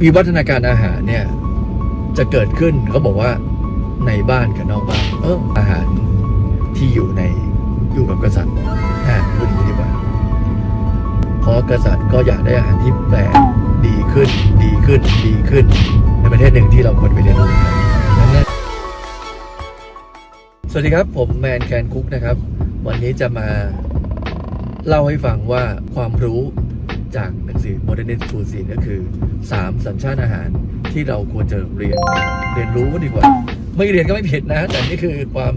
วิวัฒนาการอาหารเนี่ย จะเกิดขึ้นเขาบอกว่าในบ้านกับนอกบ้าน เอออาหารที่อยู่ในอยู่กับกษัตริย์อ่าพูดอย่างนี้ดีกว่าเพราะกษัตริย์ก็อยากได้อาหารที่แปลกดีขึ้น ดีขึ้น ดีขึ้น ในประเทศหนึ่งที่เราควรไปเรียนรู้ครับดังนั้นสวัสดีครับ ผมแมนแคนคุกนะครับ วันนี้จะมาเล่าให้ฟังว่าความรู้ จากหนังสือ Modernist Cuisine ก็คือ 3 สัญชาติอาหารที่เราควรจะเรียนเรียนรู้ดีกว่า ไม่เรียนก็ไม่ผิดนะ แต่นี่คือความ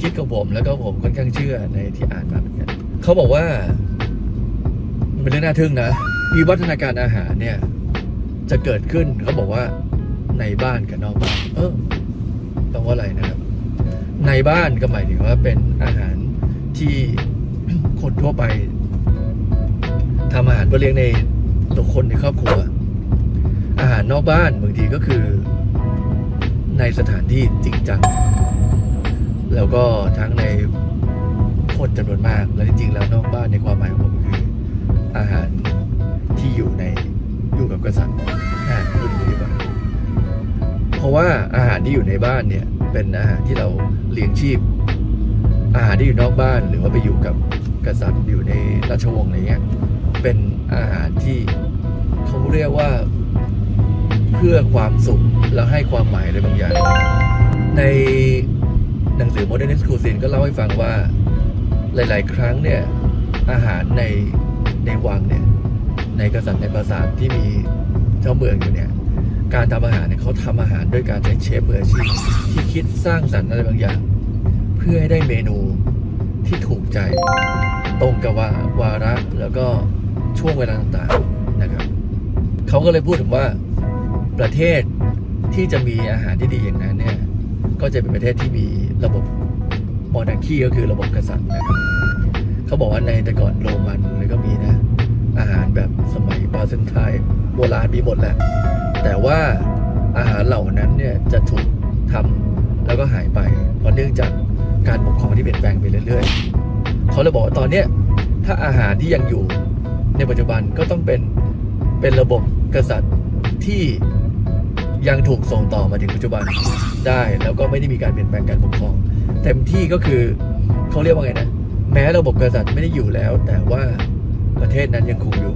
คิดของผมแล้วก็ผมค่อนข้างเชื่อในที่อ่านมาเหมือนกันเขาบอกว่ามันเป็นเรื่องน่าทึ่งนะวิวัฒนาการอาหารเนี่ย จะเกิดขึ้นเขาบอกว่าในบ้านกับนอกบ้านเออแปลว่าอะไรนะครับ ในบ้านก็หมายถึงว่าเป็นอาหารที่คนทั่วไป ทำอาหารเพื่อเลี้ยงในตัวคนในครอบครัว อาหารนอกบ้านบางทีก็คือ ในสถานที่จริงจัง แล้วก็ทั้งในคนจำนวนมาก และจริงๆแล้วนอกบ้านในความหมายของผมคืออาหารที่อยู่ในอยู่กับกษัตริย์อาพูดอย่นี้ดีกว่าเพราะว่าอาหารที่อยู่ในบ้านเนี่ย เป็นอาหารที่เราเลี้ยงชีพ อาหารที่อยู่นอกบ้านหรือว่าไปอยู่กับกษัตริย์อยู่ในราชวงศ์อะไรเงี้ย เป็นอาหารที่เขาเรียกว่าเพื่อความสุขแล้วให้ความหมายอะไรบางอย่าง ในหนังสือ Modernist Cuisine ก็เล่าให้ฟังว่าหลาย ๆ ครั้งเนี่ย อาหารในในวังเนี่ย ในกษัตริย์ในปราสาทที่มีเจ้าเมืองอยู่เนี่ย การทำอาหารเนี่ยเขาทำอาหารด้วยการใช้เชฟมืออาชีพที่คิดสร้างสรรค์อะไรบางอย่าง เพื่อให้ได้เมนูที่ถูกใจ ตรงกับว่าวาระแล้วก็ ช่วงเวลาต่างๆนะครับเขาก็เลยพูดถึงว่าประเทศที่จะมีอาหารที่ดีอย่างนั้นเนี่ยก็จะเป็นประเทศที่มีระบบมอนาคีก็คือระบบกษัตริย์นะครับเขาบอกว่าในแต่ก่อนโรมันมันก็มีนะ อาหารแบบสมัยบาเซนไทน์โบราณมีหมดแหละ แต่ว่าอาหารเหล่านั้นเนี่ยจะถูกทำแล้วก็หายไป เพราะเนื่องจากการปกครองที่เปลี่ยนแปลงไปเรื่อยๆ เขาเลยบอกว่าตอนเนี้ยถ้าอาหารที่ยังอยู่ ในปัจจุบันก็ต้องเป็นเป็นระบบกษัตริย์ที่ยังถูกส่งต่อมาถึงปัจจุบันได้แล้วก็ไม่ได้มีการเปลี่ยนแปลงการปกครอง เต็มที่ก็คือเขาเรียกว่าไงนะแม้ระบบกษัตริย์ไม่ได้อยู่แล้ว แต่ว่าประเทศนั้นยังคงอยู่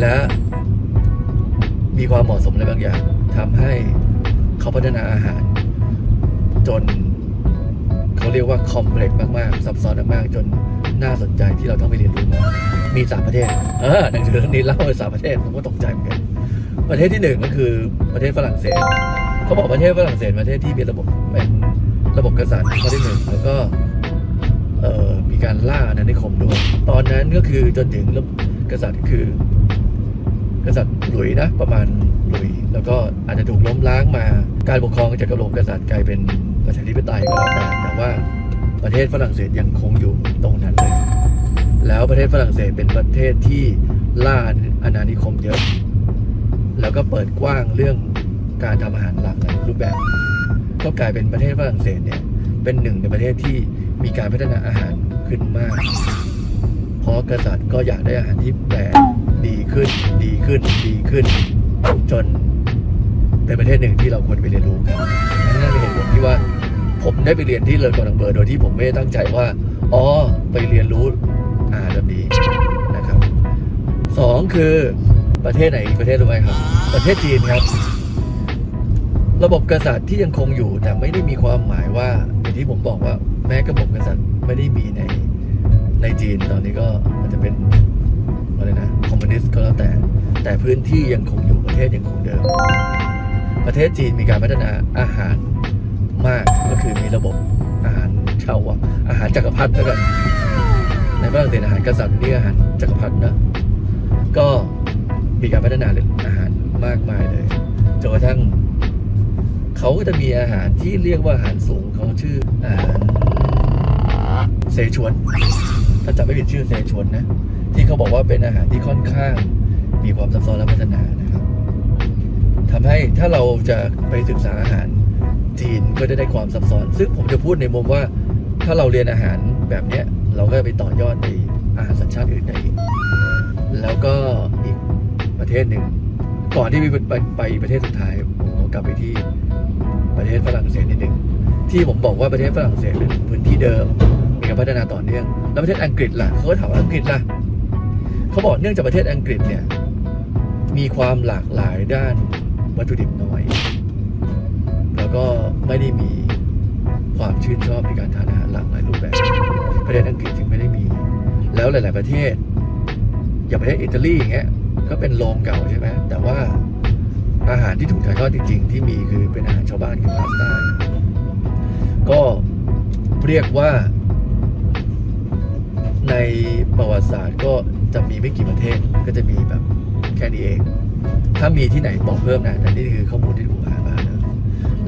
และมีความเหมาะสมอะไรบางอย่างทำให้เขาพัฒนาอาหาร จน เขาเรียกว่าคอมเพล็กซ์มาก ๆ ซับซ้อนมากๆจน น่าสนใจที่เราต้องไปเรียนรู้มามีสามประเทศเออหนังสือเรื่องนี้เล่าไปสามประเทศผมก็ตกใจเหมือนกันประเทศที่หนึ่งก็คือประเทศฝรั่งเศสเขาบอกประเทศฝรั่งเศสประเทศที่เป็นระบบเป็นระบบกษัตริย์ข้อที่หนึ่งแล้วก็เออมีการล่าอาณานิคมด้วย ตอนนั้นก็คือจนถึงระบบกษัตริย์คือกษัตริย์หลุยนะประมาณหลุย แล้วก็อาจจะถูกล้มล้างมาการปกครองจากระบบกษัตริย์กลายเป็นประชาธิปไตยก็แล้วแต่แต่ว่า ประเทศฝรั่งเศสยังคงอยู่ตรงนั้นเลย แล้วประเทศฝรั่งเศสเป็นประเทศที่ล่าอาณานิคมเยอะ แล้วก็เปิดกว้างเรื่องการทำอาหารหลากหลายรูปแบบ ก็กลายเป็นประเทศฝรั่งเศสเนี่ยเป็นหนึ่งในประเทศที่มีการพัฒนาอาหารขึ้นมาก เพราะกษัตริย์ก็อยากได้อาหารที่แปลกดีขึ้น ดีขึ้น ดีขึ้น จนเป็นประเทศหนึ่งที่เราควรไปเรียนรู้ครับนั่นเป็นเหตุผลที่ว่า ผมได้ไปเรียนที่เลอกอนังเบอร์ โดยที่ผมไม่ได้ตั้งใจว่า อ๋อ ไปเรียนรู้อาหารแบบนี้นะครับสองคือประเทศไหนประเทศรู้ไหมครับ ประเทศจีนครับ ระบบกษัตริย์ที่ยังคงอยู่แต่ไม่ได้มีความหมายว่าอย่างที่ผมบอกว่าแม้ระบบกษัตริย์ไม่ได้มีในในจีนตอนนี้ก็อาจจะเป็นอะไรนะคอมมิวนิสต์ก็แล้วแต่ แต่พื้นที่ยังคงอยู่ประเทศยังคงเดิม ประเทศจีนมีการพัฒนาอาหาร มากก็คือมีระบบอาหารชาวอาหารจักรพรรดิแล้วกันในฝรั่งเศสอาหารกษัตริย์นี่อาหารจักรพรรดินะก็มีการพัฒนาเรื่องอาหารมากมายเลยจนกระทั่งเขาก็จะมีอาหารที่เรียกว่าอาหารสูงเขาชื่ออาหารเซชวน ถ้าจำไม่ผิดชื่อเซชวนนะ ที่เขาบอกว่าเป็นอาหารที่ค่อนข้างมีความซับซ้อนและพัฒนานะครับทำให้ถ้าเราจะไปศึกษาอาหาร จีนก็จะได้ความซับซ้อน ซึ่งผมจะพูดในมุมว่าถ้าเราเรียนอาหารแบบเนี้ยเราก็ไปต่อยอดในอาหารสัญชาติอื่นได้อีกแล้วก็อีกประเทศหนึ่งก่อนที่ไปไปไปประเทศสุดท้ายผมขอกลับไปที่ประเทศฝรั่งเศสนิดหนึ่งที่ผมบอกว่าประเทศฝรั่งเศสเป็นพื้นที่เดิมมีการพัฒนาต่อเนื่อง แล้วประเทศอังกฤษล่ะเขาก็ถามว่าอังกฤษล่ะเขาบอกเนื่องจากประเทศอังกฤษเนี่ยมีความหลากหลายด้านวัตถุดิบน้อย แล้วก็ไม่ได้มีความชื่นชอบในการทานอาหารหลากหลายรูปแบบ ประเทศอังกฤษจึงไม่ได้มี แล้วหลาย ๆ ประเทศ อย่างประเทศอิตาลีอย่างเงี้ยก็เป็นโรงเก่าใช่ไหมแต่ว่าอาหารที่ถูกถ่ายทอดจริง ๆ ที่มีคือเป็นอาหารชาวบ้านคือพาสต้าก็เรียกว่าในประวัติศาสตร์ก็จะมีไม่กี่ประเทศก็จะมีแบบแค่นี้เอง ถ้ามีที่ไหนบอกเพิ่มนะแต่นี่คือข้อมูลที่ผมหามานะ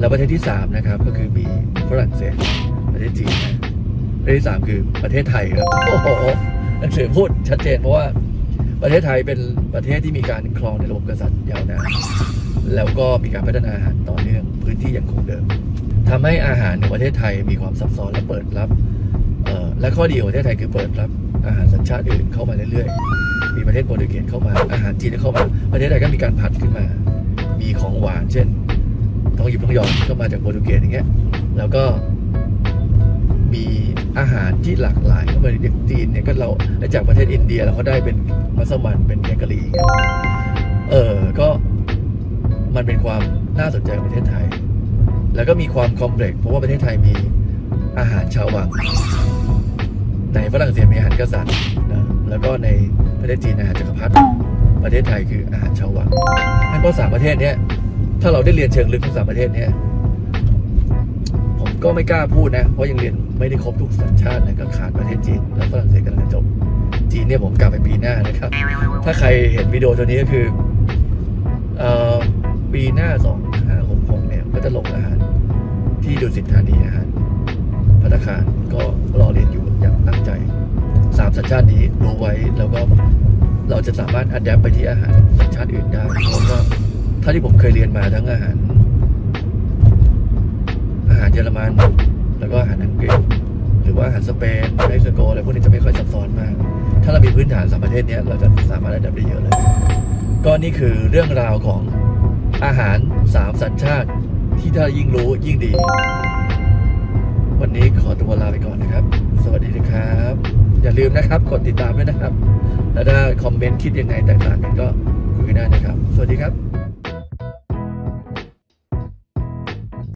แล้วประเทศที่สามนะครับ ก็คือมีฝรั่งเศสประเทศจีนนะประเทศที่สามคือประเทศไทยครับโอ้โหหนังสือพูดชัดเจนเพราะว่าประเทศไทยเป็นประเทศที่มีการครองในระบบกษัตริย์ยาวนานแล้วก็มีการพัฒนาอาหารต่อเนื่องพื้นที่ยังคงเดิมทำให้อาหารในประเทศไทยมีความซับซ้อนและเปิดรับและข้อดีของประเทศไทยคือเปิดรับอาหารสัญชาติอื่นเข้ามาเรื่อยๆ มีประเทศโปรตุเกสเข้ามาอาหารจีนเข้ามา ประเทศไทยก็มีการผัดขึ้นมา มีของหวานเช่น ทองหยิบทองหยอดก็มาจากโปรตุเกสอย่างเงี้ยแล้วก็มีอาหารที่หลากหลายเข้ามาอย่างจีนเนี่ยก็เราจากประเทศอินเดียเราก็ได้เป็นมัสมั่นเป็นแกงกะหรี่เออก็มันเป็นความน่าสนใจของประเทศไทย แล้วก็มีความคอมเพล็กซ์เพราะว่าประเทศไทยมีอาหารชาววังในฝรั่งเศสมีอาหารกษัตริย์นะแล้วก็ในประเทศจีนอาหารจักรพรรดิประเทศไทยคืออาหารชาววังนั่นเพราะสามประเทศเนี้ย ถ้าเราได้เรียนเชิงลึกทั้งสามประเทศเนี้ยผมก็ไม่กล้าพูดนะ เพราะยังเรียนไม่ได้ครบทุกสัญชาตินะก็ขาดประเทศจีนแล้วฝรั่งเศสกำลังจะจบ จีนเนี่ยผมกลับไปปีหน้านะครับ ถ้าใครเห็นวิดีโอตัวนี้ก็คือเอ่อปีหน้าสองห้าหกหกเนี่ยก็จะลงอาหารที่ดุสิตธานีอาหารพัตตาคารก็รอเรียนอยู่อย่างตั้งใจสามสัญชาตินี้รู้ไว้แล้วก็เราจะสามารถอัดแอปไปที่อาหารสัญชาติอื่นได้เพราะว่า ถ้าที่ผมเคยเรียนมาทั้งอาหาร อาหารเยอรมัน แล้วก็อาหารอังกฤษ หรือว่าอาหารสเปนเม็กซิโกอะไรพวกนี้จะไม่ค่อยซับซ้อนมาก ถ้าเรามีพื้นฐานสามประเทศนี้เราจะสามารถอัดแอปได้เยอะเลย ก็นี่คือเรื่องราวของอาหารสามสัญชาติที่ถ้ายิ่งรู้ยิ่งดี วันนี้ขอตัวลาไปก่อนนะครับ สวัสดีนะครับ อย่าลืมนะครับ กดติดตามด้วยนะครับ แล้วถ้าคอมเมนต์คิดยังไงแตกต่างกันก็คุยกันได้นะครับ สวัสดีครับ